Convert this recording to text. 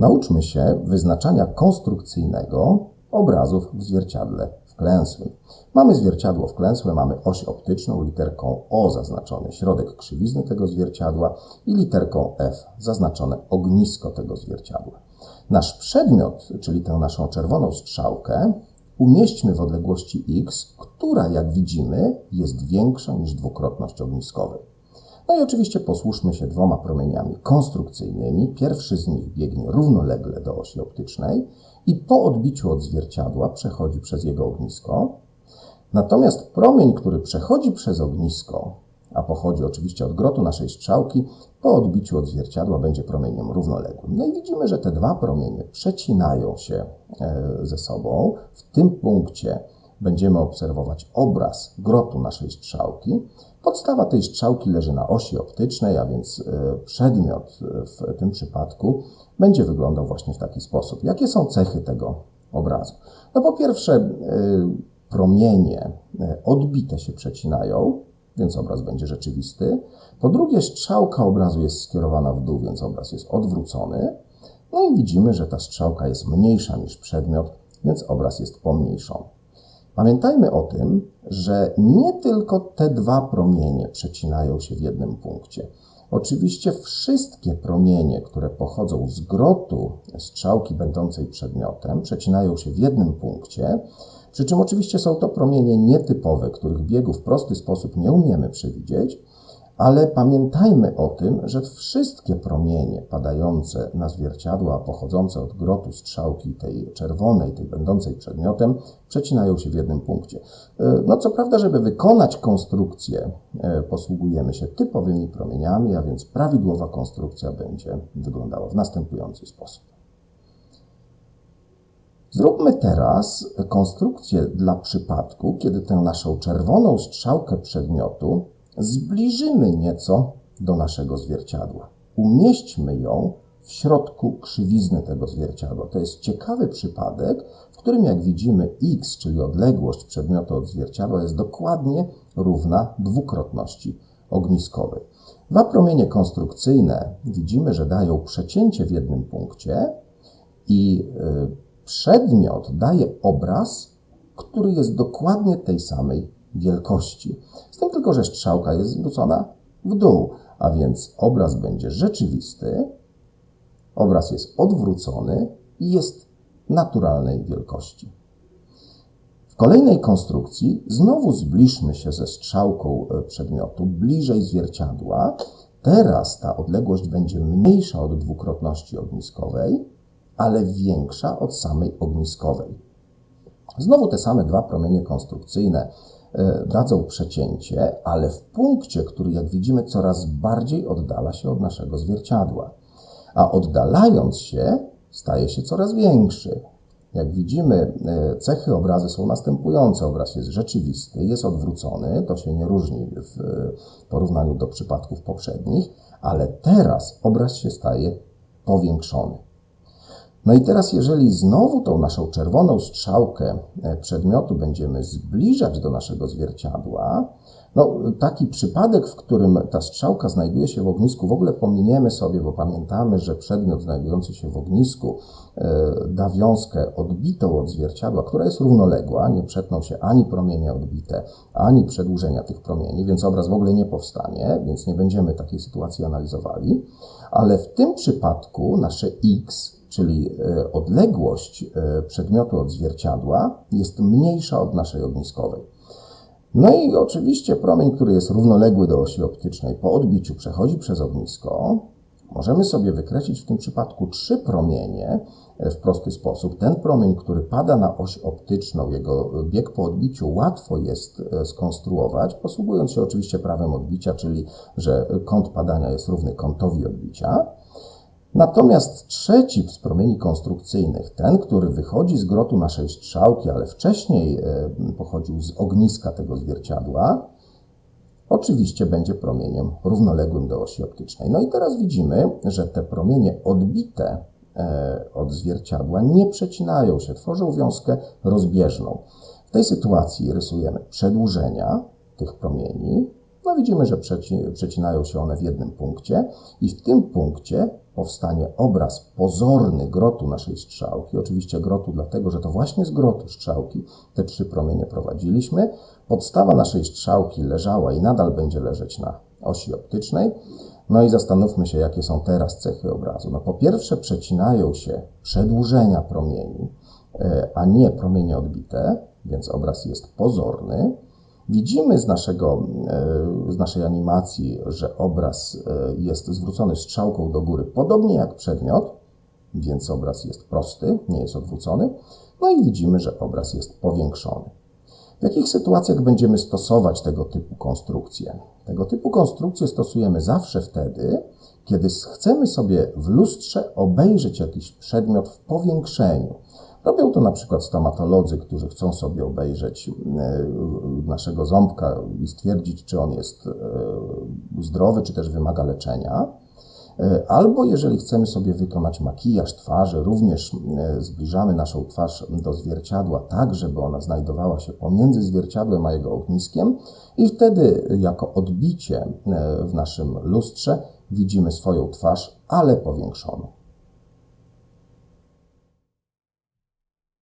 Nauczmy się wyznaczania konstrukcyjnego obrazów w zwierciadle wklęsłym. Mamy zwierciadło wklęsłe, mamy oś optyczną literką O zaznaczony środek krzywizny tego zwierciadła i literką F zaznaczone ognisko tego zwierciadła. Nasz przedmiot, czyli tę naszą czerwoną strzałkę, umieśćmy w odległości x, która, jak widzimy, jest większa niż dwukrotność ogniskowej. No i oczywiście posłuszmy się dwoma promieniami konstrukcyjnymi. Pierwszy z nich biegnie równolegle do osi optycznej i po odbiciu od zwierciadła przechodzi przez jego ognisko. Natomiast promień, który przechodzi przez ognisko, a pochodzi oczywiście od grotu naszej strzałki, po odbiciu od zwierciadła będzie promieniem równoległym. No i widzimy, że te dwa promienie przecinają się e, ze sobą. W tym punkcie będziemy obserwować obraz grotu naszej strzałki. Podstawa tej strzałki leży na osi optycznej, a więc e, przedmiot w tym przypadku będzie wyglądał właśnie w taki sposób. Jakie są cechy tego obrazu? No po pierwsze, e, promienie odbite się przecinają, więc obraz będzie rzeczywisty. Po drugie, strzałka obrazu jest skierowana w dół, więc obraz jest odwrócony. No i widzimy, że ta strzałka jest mniejsza niż przedmiot, więc obraz jest pomniejszony. Pamiętajmy o tym, że nie tylko te dwa promienie przecinają się w jednym punkcie. Oczywiście wszystkie promienie, które pochodzą z grotu strzałki będącej przedmiotem, przecinają się w jednym punkcie, przy czym oczywiście są to promienie nietypowe, których biegu w prosty sposób nie umiemy przewidzieć, ale pamiętajmy o tym, że wszystkie promienie padające na zwierciadła, pochodzące od grotu strzałki tej czerwonej, tej będącej przedmiotem, przecinają się w jednym punkcie. E, no co prawda, żeby wykonać konstrukcję, e, posługujemy się typowymi promieniami, a więc prawidłowa konstrukcja będzie wyglądała w następujący sposób. Zróbmy teraz konstrukcję dla przypadku, kiedy tę naszą czerwoną strzałkę przedmiotu zbliżymy nieco do naszego zwierciadła. Umieśćmy ją w środku krzywizny tego zwierciadła. To jest ciekawy przypadek, w którym jak widzimy x, czyli odległość przedmiotu od zwierciadła jest dokładnie równa dwukrotności ogniskowej. Dwa promienie konstrukcyjne widzimy, że dają przecięcie w jednym punkcie i yy, przedmiot daje obraz, który jest dokładnie tej samej wielkości. Z tym tylko, że strzałka jest zwrócona w dół, a więc obraz będzie rzeczywisty, obraz jest odwrócony i jest naturalnej wielkości. W kolejnej konstrukcji znowu zbliżmy się ze strzałką e, przedmiotu bliżej zwierciadła. Teraz ta odległość będzie mniejsza od dwukrotności ogniskowej, ale większa od samej ogniskowej. Znowu te same dwa promienie konstrukcyjne dadzą przecięcie, ale w punkcie, który jak widzimy coraz bardziej oddala się od naszego zwierciadła. A oddalając się, staje się coraz większy. Jak widzimy, e, cechy obrazy są następujące. Obraz jest rzeczywisty, jest odwrócony, to się nie różni w porównaniu do przypadków poprzednich, ale teraz obraz się staje powiększony. No i teraz, jeżeli znowu tą naszą czerwoną strzałkę e, przedmiotu będziemy zbliżać do naszego zwierciadła, no, taki przypadek, w którym ta strzałka znajduje się w ognisku, w ogóle pominiemy sobie, bo pamiętamy, że przedmiot znajdujący się w ognisku e, da wiązkę odbitą od zwierciadła, która jest równoległa, nie przetną się ani promienie odbite, ani przedłużenia tych promieni, więc obraz w ogóle nie powstanie, więc nie będziemy takiej sytuacji analizowali. Ale w tym przypadku nasze x czyli e, odległość e, przedmiotu od zwierciadła jest mniejsza od naszej ogniskowej. No i oczywiście promień, który jest równoległy do osi optycznej, po odbiciu przechodzi przez ognisko. Możemy sobie wykreślić w tym przypadku trzy promienie e, w prosty sposób. Ten promień, który pada na oś optyczną, jego bieg po odbiciu łatwo jest skonstruować, posługując się oczywiście prawem odbicia, czyli że kąt padania jest równy kątowi odbicia. Natomiast trzeci z promieni konstrukcyjnych, ten, który wychodzi z grotu naszej strzałki, ale wcześniej e, pochodził z ogniska tego zwierciadła, oczywiście będzie promieniem równoległym do osi optycznej. No i teraz widzimy, że te promienie odbite e, od zwierciadła nie przecinają się, tworzą wiązkę rozbieżną. W tej sytuacji rysujemy przedłużenia tych promieni, No widzimy, że przeci- przecinają się one w jednym punkcie i w tym punkcie powstanie obraz pozorny grotu naszej strzałki. Oczywiście grotu dlatego, że to właśnie z grotu strzałki te trzy promienie prowadziliśmy. Podstawa naszej strzałki leżała i nadal będzie leżeć na osi optycznej. No i zastanówmy się, jakie są teraz cechy obrazu. No po pierwsze przecinają się przedłużenia promieni, e, a nie promienie odbite, więc obraz jest pozorny. Widzimy z, naszego, e, z naszej animacji, że obraz e, jest zwrócony strzałką do góry, podobnie jak przedmiot, więc obraz jest prosty, nie jest odwrócony. No i widzimy, że obraz jest powiększony. W jakich sytuacjach będziemy stosować tego typu konstrukcje? Tego typu konstrukcje stosujemy zawsze wtedy, kiedy chcemy sobie w lustrze obejrzeć jakiś przedmiot w powiększeniu. Robią to na przykład stomatolodzy, którzy chcą sobie obejrzeć e, naszego ząbka i stwierdzić, czy on jest e, zdrowy, czy też wymaga leczenia. E, Albo jeżeli chcemy sobie wykonać makijaż twarzy, również zbliżamy naszą twarz do zwierciadła tak, żeby ona znajdowała się pomiędzy zwierciadłem a jego ogniskiem i wtedy jako odbicie w naszym lustrze widzimy swoją twarz, ale powiększoną.